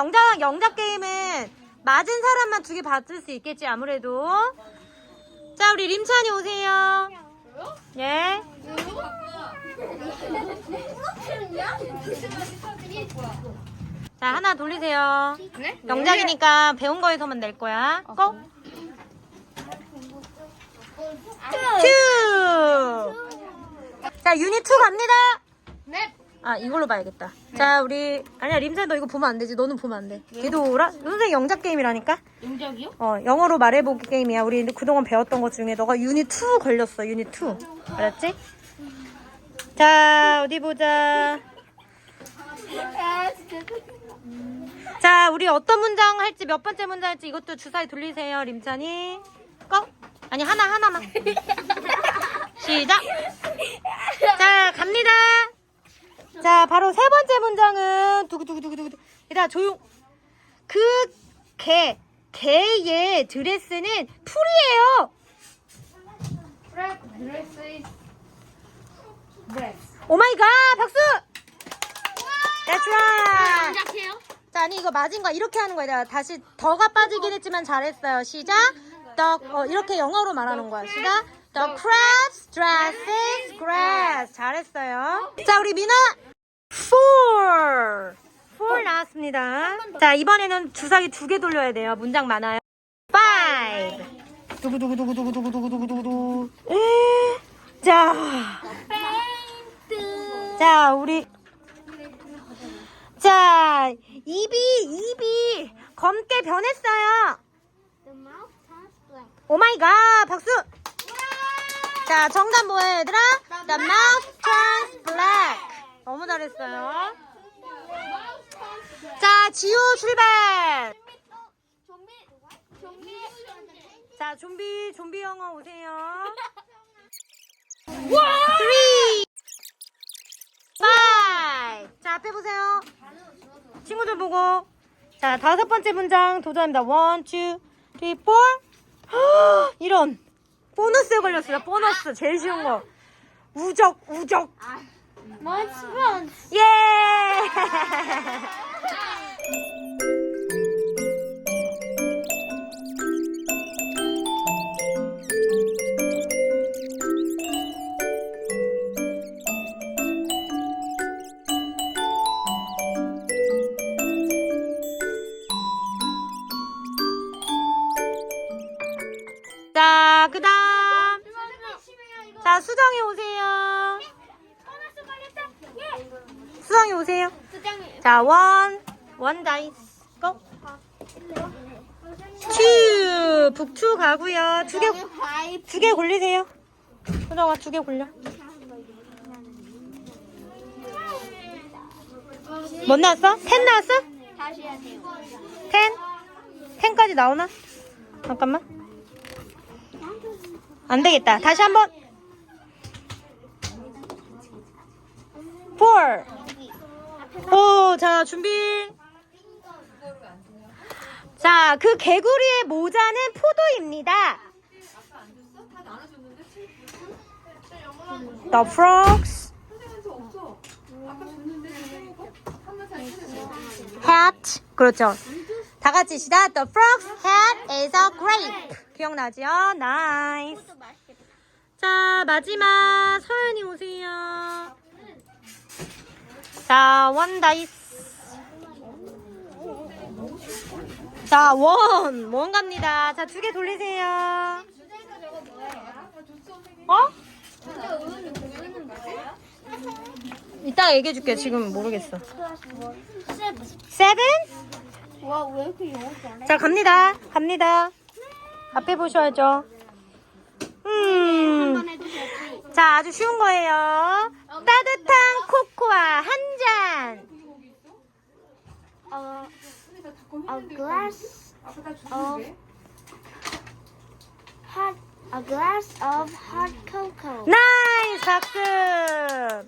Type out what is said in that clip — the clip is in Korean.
영작 영작 게임은 맞은 사람만 두 개 받을 수 있겠지 아무래도. 자 우리 림찬이 오세요. 예. 자 하나 돌리세요. 네? 영작이니까 배운 거에서만 낼 거야. 고. 투. 자 유닛 2 갑니다. 네. 아 이걸로 봐야겠다. 자 우리 아니야 림찬 너 이거 보면 안 되지. 너는 보면 안 돼. 걔도 오라. 선생 영작 게임이라니까. 영작이요? 어 영어로 말해보기 게임이야. 우리 그동안 배웠던 것 중에 너가 유닛 2 걸렸어. 유닛 2. 알았지? 자 어디 보자. 아 진짜. 자 우리 어떤 문장 할지 몇 번째 문장 할지 이것도 주사위 돌리세요 림찬이. 고. 아니 하나 하나만. 시작. 자 갑니다. 자 바로 세 번째 문장은 두구두구두구두구. 얘들아 조용. 그 개 개의 드레스는 풀이에요. 드레스 is 드레스. 오마이 갓 박수. That's right. 영작해요? 자, 아니 이거 맞은 거 이렇게 하는 거야. 내가 다시 더가 빠지긴 했지만 잘했어요. 시작. The 어, 이렇게 영어로 말하는 거야. 시작. The crabs dresses grass. 잘했어요. 자, 우리 미나 four. four 나왔습니다. 자, 이번에는 주사위 두개 돌려야 돼요. 문장 많아요. five. 두구두구두구두구두구두구두구두구. 자. 자, 우리 자, 입이 입이 검게 변했어요. 오 마이 갓. 박수. 자, 정답 뭐예요, 얘들아? The mouth. 너무 잘했어요. 자, 지호 출발. 자, 좀비 좀비 영어 오세요. Three, five. 자, 앞에 보세요. 친구들 보고. 자, 다섯 번째 문장 도전합니다. One, two, three, four. 헉, 이런. 보너스에 걸렸어요. 보너스. 제일 쉬운 거. 우적, 우적. Months, months. 예! 자, 그 다음. 자, 수정이 오세요. 수정이 오세요. 자, 원, 원 다이스, 고. 투, 북투 가고요. 두 개, 두 개 골리세요. 수정아, 두 개 골려. 뭐 나왔어? 텐 나왔어? 다시 해야 돼요. 텐? 텐까지 나오나? 잠깐만. 안 되겠다. 다시 한 번. 4. 오, 자, 준비. 자, 그 개구리의 모자는 포도입니다. The frogs hat. 그렇죠. 다 같이 시작. The frog's hat is a grape. 기억나죠? Nice. 자, 마지막 서연이 오세요. 자, 원 다이스. 자, 원. 원 갑니다. 자, 두 개 돌리세요. 어? 이따 얘기해 줄게. 지금 모르겠어. 세븐? 와, 왜? 자, 갑니다. 갑니다. 앞에 보셔야죠. 음. 자, 아주 쉬운 거예요. 따뜻한 코코아 한 잔. 어, a glass of hot, a glass of hot cocoa. 나이스 박수.